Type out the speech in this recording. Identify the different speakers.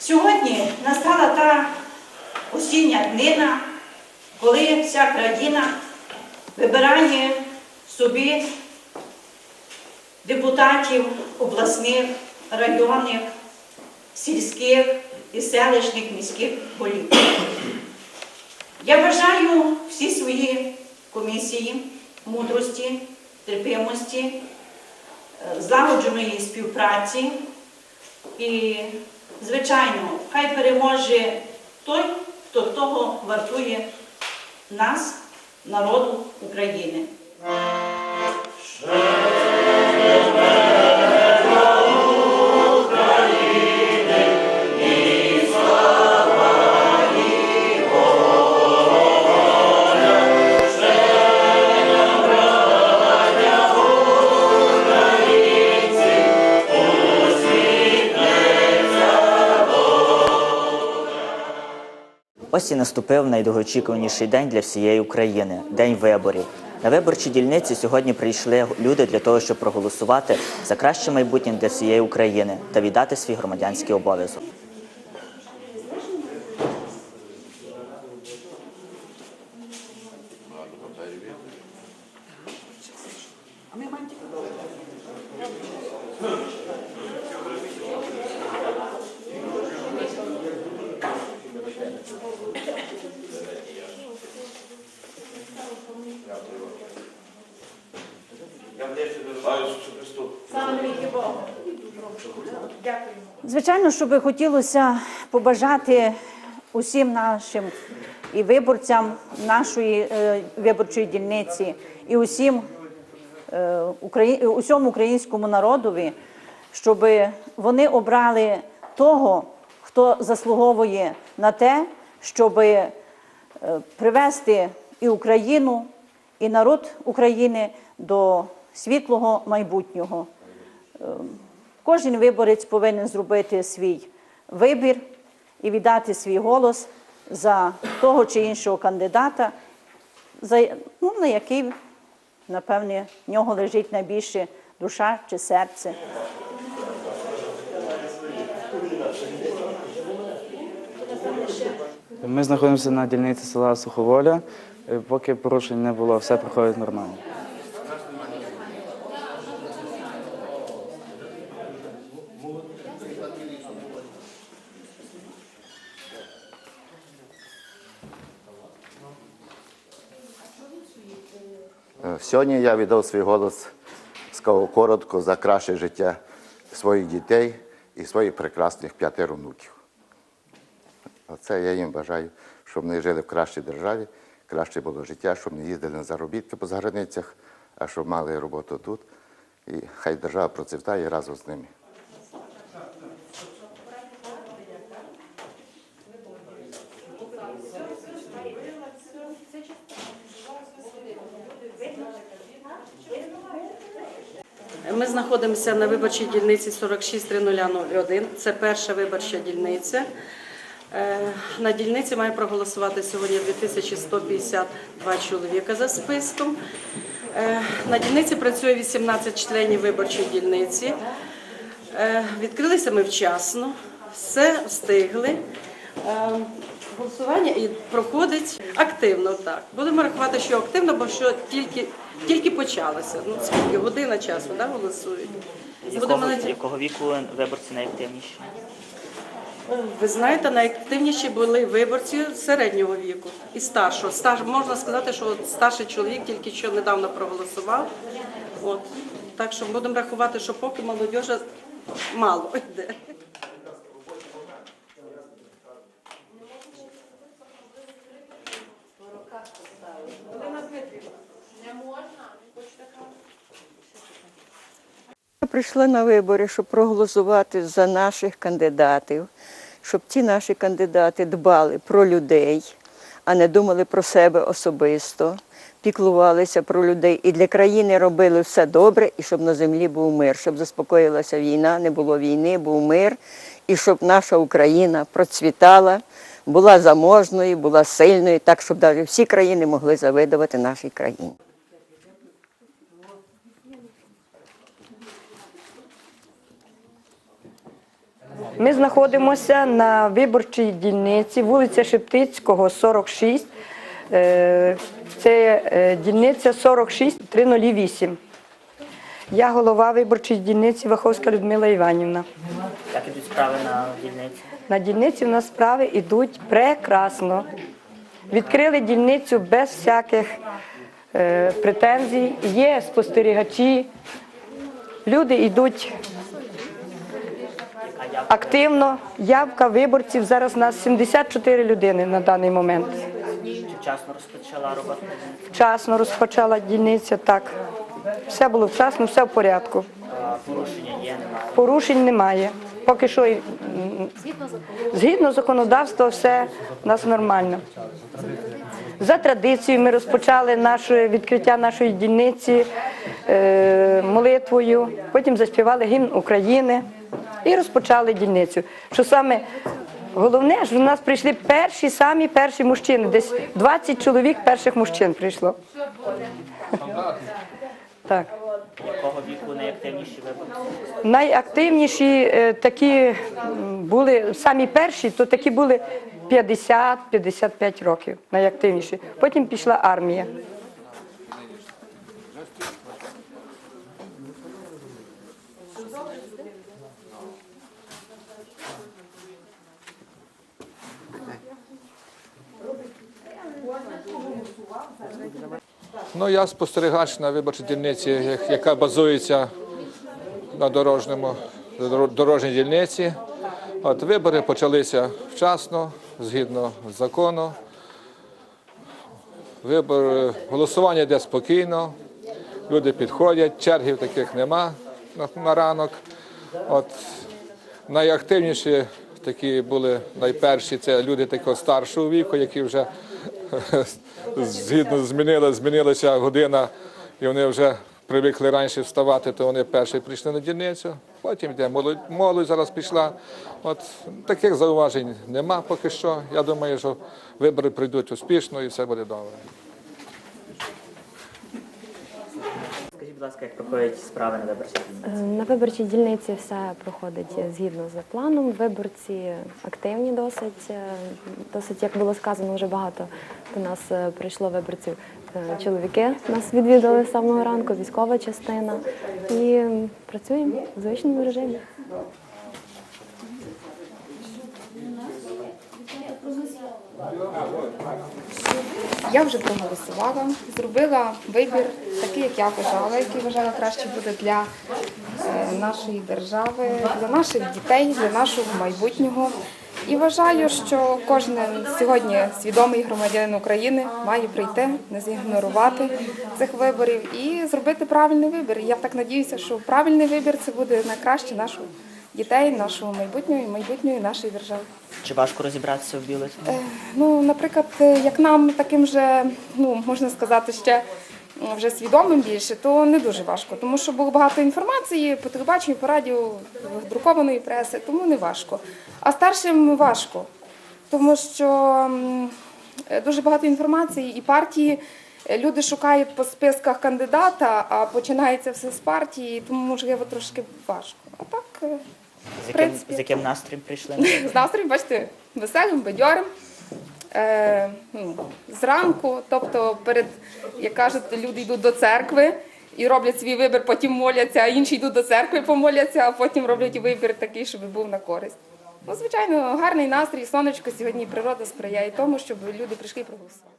Speaker 1: Сьогодні настала та осіння днина, коли вся країна вибирає собі депутатів обласних, районних, сільських і селищних міських голів. Я бажаю всі свої комісії мудрості, терпимості, е, злагодженої співпраці. І, звичайно, хай переможе той, хто того вартує нас, народу України.
Speaker 2: Ось і наступив найдовгоочікуваніший день для всієї України день виборів. На виборчі дільниці сьогодні прийшли люди для того, щоб проголосувати за краще майбутнє для всієї України та віддати свій громадянський обов'язок.
Speaker 1: Звичайно, що би хотілося побажати усім нашим і виборцям нашої е, виборчої дільниці, і усім е, усьому українському народові, щоб вони обрали того, хто заслуговує на те, щоб е, привести і Україну, і народ України до світлого майбутнього. Кожен виборець повинен зробити свій вибір і віддати свій голос за того чи іншого кандидата, за, ну, на який, напевне, в нього лежить найбільше душа чи серце.
Speaker 3: Ми знаходимося на дільниці села Суховоля. Поки порушень не було, все проходить нормально.
Speaker 4: Сьогодні я віддав свій голос сказав коротко за краще життя своїх дітей і своїх прекрасних п'ятеро внуків. Оце я їм бажаю, щоб вони жили в кращій державі, краще було життя, щоб не їздили на заробітки по заграницях, а щоб мали роботу тут. І хай держава процвітає разом з ними.
Speaker 5: Ми знаходимося на виборчій дільниці 46001. Це перша виборча дільниця. Е, На дільниці має проголосувати сьогодні 2152 чоловіка за списком. Е, На дільниці працює 18 членів виборчої дільниці. Е, Відкрилися ми вчасно, все встигли. Голосування і проходить активно. Так будемо рахувати, що активно, бо що тільки тільки почалося. Ну скільки година часу, да, голосують.
Speaker 2: З якого,
Speaker 5: наді-
Speaker 2: якого віку виборці найактивніші?
Speaker 5: Ви знаєте, найактивніші були виборці середнього віку і старшого. Стар, можна сказати, що старший чоловік тільки що недавно проголосував. От. Так що будемо рахувати, що поки молодежа мало йде.
Speaker 6: Прийшла на вибори, щоб проголосувати за наших кандидатів, щоб ті наші кандидати дбали про людей, а не думали про себе особисто, піклувалися про людей і для країни робили все добре, і щоб на землі був мир, щоб заспокоїлася війна, не було війни, був мир, і щоб наша Україна процвітала, була заможною, була сильною, так щоб навіть всі країни могли завидувати нашій країні.
Speaker 7: Ми знаходимося на виборчій дільниці вулиця Шептицького, 46. Е, Це е, дільниця 46 308. Я голова виборчої дільниці Ваховська Людмила Іванівна.
Speaker 2: Як ідуть справи на дільниці?
Speaker 7: На дільниці в нас справи йдуть прекрасно. Відкрили дільницю без всяких е, претензій. Є спостерігачі. Люди йдуть активно. Явка виборців зараз у нас 74 людини на даний момент.
Speaker 2: Вчасно розпочала роботу?
Speaker 7: Вчасно розпочала дільниця, так. Все було вчасно, все в порядку.
Speaker 2: Порушення є, немає.
Speaker 7: Порушень немає. Поки що згідно законодавства, все у нас нормально. За традицією ми розпочали наше відкриття нашої дільниці е, молитвою, потім заспівали гімн України і розпочали дільницю. Що саме головне, що в нас прийшли перші, самі перші мужчини. Десь 20 чоловік перших мужчин прийшло. Так.
Speaker 2: Якого віку найактивніші виборці?
Speaker 7: Найактивніші е, такі були самі перші, то такі були 50-55 років. Найактивніші. Потім пішла армія.
Speaker 8: Ну, я спостерігач на виборчій дільниці, яка базується на дорожньому, дорожній дільниці. От вибори почалися вчасно, згідно закону. Вибор, голосування йде спокійно, люди підходять, чергів таких нема на, на ранок. От найактивніші такі були найперші, це люди такого старшого віку, які вже згідно змінила, змінилася година, і вони вже привикли раніше вставати, то вони перші прийшли на дільницю. Потім йде молодь, молодь зараз пішла. От таких зауважень нема поки що. Я думаю, що вибори прийдуть успішно і все буде добре.
Speaker 2: Скажіть, будь ласка, як проходять справи на виборчій дільниці?
Speaker 9: Е, На виборчій дільниці все проходить згідно з планом. Виборці активні досить. Е, Досить, як було сказано, вже багато до нас е, прийшло виборців. Е, Чоловіки нас відвідали з самого ранку, військова частина. І працюємо в звичному режимі.
Speaker 10: Я вже проголосувала, зробила вибір такий, як я вважала, який вважала краще буде для е, нашої держави, для наших дітей, для нашого майбутнього. І вважаю, що кожен сьогодні свідомий громадянин України має прийти, не зігнорувати цих виборів і зробити правильний вибір. Я так надіюся, що правильний вибір це буде на краще наших дітей, нашого майбутнього і майбутньої нашої держави.
Speaker 2: Чи важко розібратися в бюлетені?
Speaker 10: Е, Ну, наприклад, е, як нам таким же, ну можна сказати, ще вже свідомим більше, то не дуже важко, тому що було багато інформації по телебаченню, по радіо, друкованої преси, тому не важко. А старшим важко, тому що е, дуже багато інформації і партії. е, Люди шукають по списках кандидата, а починається все з партії, тому можливо трошки важко. А так
Speaker 2: З яким,
Speaker 10: принципі.
Speaker 2: з яким настроєм прийшли?
Speaker 10: з настроєм, бачите, веселим, бадьорим. Е, ну, зранку, тобто перед, як кажуть, люди йдуть до церкви і роблять свій вибір, потім моляться, а інші йдуть до церкви, помоляться, а потім роблять вибір такий, щоб був на користь. Ну, звичайно, гарний настрій, сонечко сьогодні природа сприяє тому, щоб люди прийшли і проголосували.